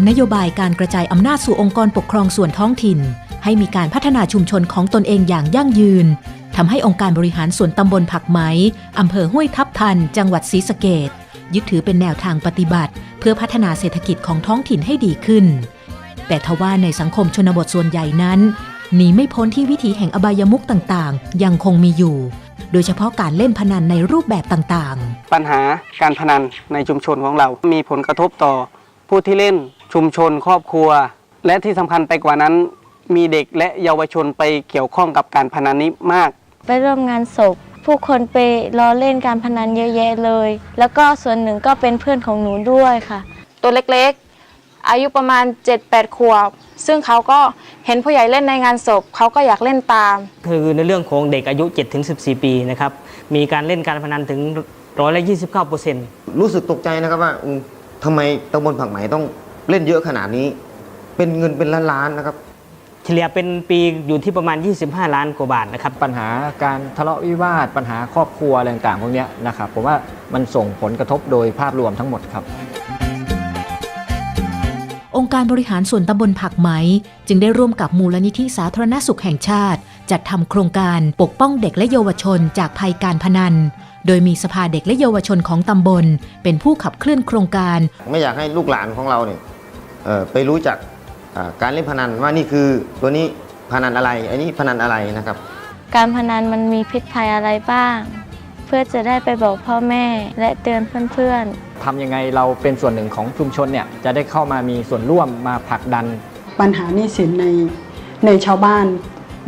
ามนโยบายการกระจายอำนาจสู่องค์กรปกครองส่วนท้องถิ่น ให้มีการพัฒนาชุมชนของตนเองอย่างยั่งยืนทำให้องค์การบริหารส่วนตำบลผักไหมอำเภอห้วยทับทัน จังหวัดศรีสะเกดยึดถือเป็นแนวทางปฏิบัติ เพื่อพัฒนาเศรษฐกิจของท้องถิ่นให้ดีขึ้น แต่ทว่าในสังคมชนบทส่วนใหญ่นั้นหนีไม่พ้นที่วิถีแห่งอบายมุขต่างๆ ยังคงมีอยู่ โดยเฉพาะการเล่นพนันในรูปแบบต่างๆ ปัญหาการพนันในชุมชนของเรา มีผลกระทบต่อผู้ที่เล่น ชุมชนครอบครัว และที่สำคัญไปกว่านั้น มีเด็กและเยาวชนไปเกี่ยวข้องกับการพนันนี้มาก ไปร่วมงานศพผู้คนไปรอเล่นการพนันเยอะแยะเลย แล้วก็ส่วนหนึ่งก็เป็นเพื่อนของหนูด้วยค่ะ ตัวเล็กๆ อายุประมาณ 7-8 ขวบ ซึ่งเขาก็เห็นผู้ใหญ่เล่นในงานศพเขาก็อยากเล่นตาม คือในเรื่องของเด็กอายุ 7-14 ปีนะครับมีการเล่นการพนันถึงร้อยละ29เปอร์เซ็นต์รู้สึกตกใจนะครับว่าอืมทำไมตำบลผักไหมต้อง เล่นเยอะขนาดนี้ เป็นเงินเป็นล้านๆนะครับ เฉลี่ยเป็นปีอยู่ที่ประมาณ 25 ล้านกว่าบาทนะครับ ปัญหาการทะเลาะวิวาท ปัญหาครอบครัวอะไรต่างๆพวกเนี้ยนะครับผมว่ามันส่งผลกระทบโดยภาพรวมทั้งหมดครับ องค์การบริหารส่วนตำบลผักไหม จึงได้ร่วมกับมูลนิธิสาธารณสุขแห่งชาติ จัดทำโครงการปกป้องเด็กและเยาวชนจากภัยการพนัน โดยมีสภาเด็กและเยาวชนของตำบล เป็นผู้ขับเคลื่อนโครงการ ไม่อยากให้ลูกหลานของเราเนี่ยเอ่อ ไปรู้จักอ่าการเล่นพนันว่านี่คือตัวนี้พนันอะไร อันนี้พนันอะไรนะครับ การพนันมันมีพิษภัยอะไรบ้าง เพื่อจะได้ไปบอกพ่อแม่และเตือนเพื่อนๆทำยังไงเราเป็นส่วนหนึ่งของชุมชนเนี่ยจะได้เข้ามามีส่วนร่วมมาผลักดัน ปัญหาหนี้สินในในชาวบ้าน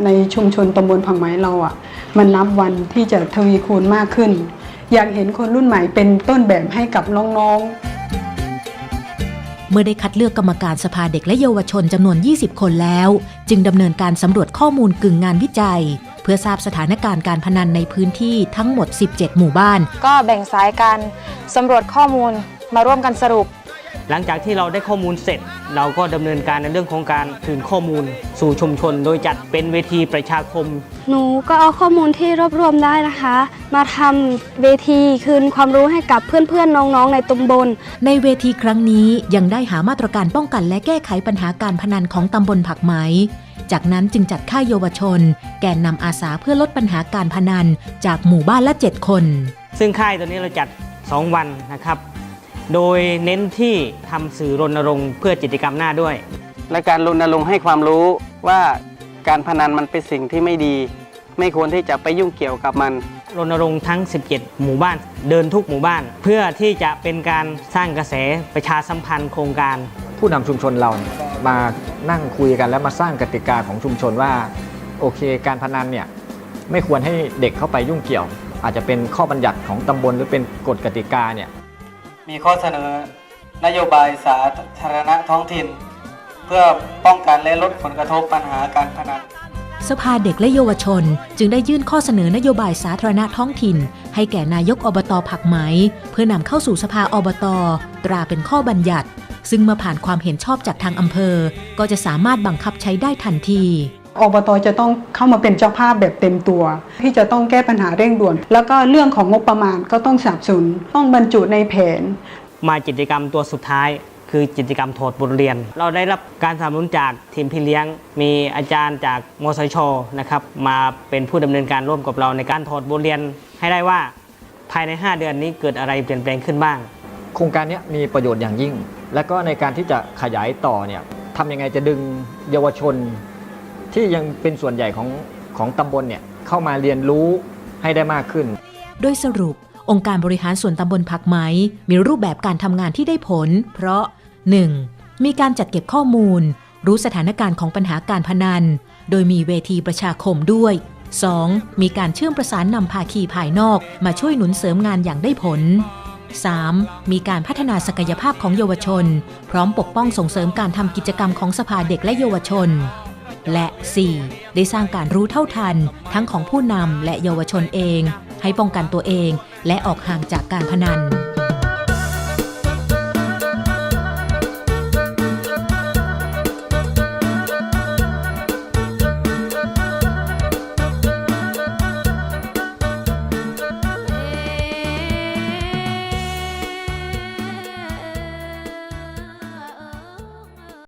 ในชุมชนตำบลผังไม้เราอะ่ะ มันนับวันที่จะทวีคูณมากขึ้น อยากเห็นคนรุ่นใหม่เป็นต้นแบบให้กับน้องๆ เมื่อได้คัดเลือกกรรมการสภาเด็กและเยาวชนจำนวน 20 คนแล้ว จึงดำเนินการสำรวจข้อมูลกึ่งงานวิจัย เพื่อทราบสถานการณ์การพนันในพื้นที่ทั้งหมด 17 หมู่บ้าน ก็แบ่งสายการสำรวจข้อมูลมาร่วมกันสรุป หลังจากที่เราได้ข้อมูลเสร็จ เราก็ดำเนินการในเรื่องของการคืนข้อมูลสู่ชุมชน โดยจัดเป็นเวทีประชาคม หนูก็เอาข้อมูลที่รวบรวมได้นะคะ มาทำเวทีคืนความรู้ให้กับเพื่อนๆน้องๆในตำบล ในเวทีครั้งนี้ยังได้หามาตรการป้องกันและแก้ไขปัญหาการพนันของตำบลผักไหมจากนั้นจึงจัดค่ายเยาวชน แกนนำอาสาเพื่อลดปัญหาการพนันจากหมู่บ้านละ 7 คน ซึ่งค่ายตัวนี้เราจัด 2 วันนะครับ โดยเน้นที่ทำสื่อรณรงค์เพื่อกิจกรรมหน้าด้วย และการรณรงค์ให้ความรู้ว่าการพนันมันเป็นสิ่งที่ไม่ดี ไม่ควรที่จะไปยุ่งเกี่ยวกับมันรณรงค์ทั้ง 17 หมู่บ้าน เดินทุกหมู่บ้าน เพื่อที่จะเป็นการสร้างกระแสประชาสัมพันธ์โครงการ ผู้นำชุมชนเราเนี่ยมานั่งคุยกันแล้วมาสร้างกติกาของชุมชนว่า โอเค การพนันเนี่ยไม่ควรให้เด็กเข้าไปยุ่งเกี่ยว อาจจะเป็นข้อบัญญัติของตำบลหรือเป็นกฎกติกาเนี่ย มีข้อเสนอนโยบายสาธารณะท้องถิ่น เพื่อป้องกันและลดผลกระทบปัญหาการพนันสภาเด็กและเยาวชน จึงได้ยื่นข้อเสนอนโยบายสาธารณะท้องถิ่น ให้แก่นายกอบตผักไหม เพื่อนำเข้าสู่สภาอบตตราเป็นข้อบัญญัติ ซึ่งเมื่อผ่านความเห็นชอบจากทางอำเภอ ก็จะสามารถบังคับใช้ได้ทันที อบตจะต้องเข้ามาเป็นเจ้าภาพแบบเต็มตัว ที่จะต้องแก้ปัญหาเร่งด่วน แล้วก็เรื่องของงบประมาณก็ต้องสนับสนุนต้องบรรจุในแผน มากิจกรรมตัวสุดท้าย คือกิจกรรมถอดบทเรียน เราได้รับการสนับสนุนจากทีมพี่เลี้ยง มีอาจารย์จากมสชนะครับมาเป็นผู้ดำเนินการร่วมกับเราในการถอดบทเรียน ให้ได้ว่าภายใน 5 เดือนนี้เกิดอะไรเปลี่ยนแปลงขึ้นบ้าง โครงการเนี้ยมีประโยชน์อย่างยิ่ง และก็ในการที่จะขยายต่อเนี่ยทำยังไงจะดึงเยาวชน ที่ยังเป็นส่วนใหญ่ของของตำบลเนี่ยเข้ามาเรียนรู้ให้ได้มากขึ้น โดยสรุปองค์การบริหารส่วนตำบลผักไหม มีรูปแบบการทำงานที่ได้ผล เพราะ 1. มีการจัดเก็บข้อมูล รู้สถานการณ์ของปัญหาการพนัน โดยมีเวทีประชาคมด้วย 2. มีการเชื่อมประสานนำภาคีภายนอกมาช่วยหนุนเสริมงานอย่างได้ผล 3. มีการพัฒนาศักยภาพของเยาวชน พร้อมปกป้องส่งเสริมการทำกิจกรรมของสภาเด็กและเยาวชน และ 4. ได้สร้างการรู้เท่าทัน ทั้งของผู้นำและเยาวชนเอง ให้ป้องกันตัวเอง และออกห่างจากการพนัน